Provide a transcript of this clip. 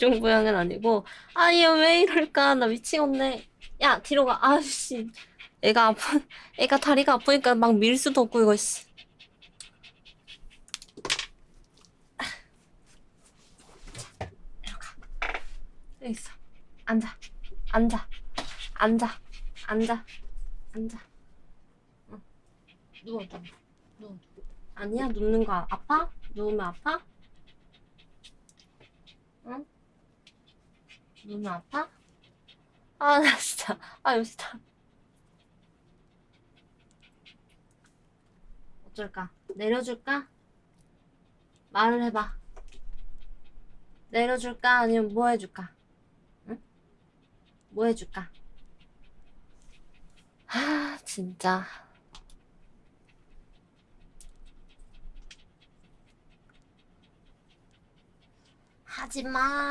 공중부양은 아니고 아니 왜 이럴까? 나 미치겠네. 야 뒤로 가. 아씨. 애가 아프 애가 다리가 아프니까 막 밀 수도 없고 이거 씨. 있어. 앉아. 앉아. 앉아. 앉아. 앉아. 응. 누워 누워. 누워. 아니야 눕는 거 아파? 누우면 아파? 누우면 아파? 아, 나 진짜. 아, 진짜. 어쩔까? 내려줄까? 말을 해봐. 내려줄까? 아니면 뭐 해줄까? 응? 뭐 해줄까? 아, 진짜. 하지 마.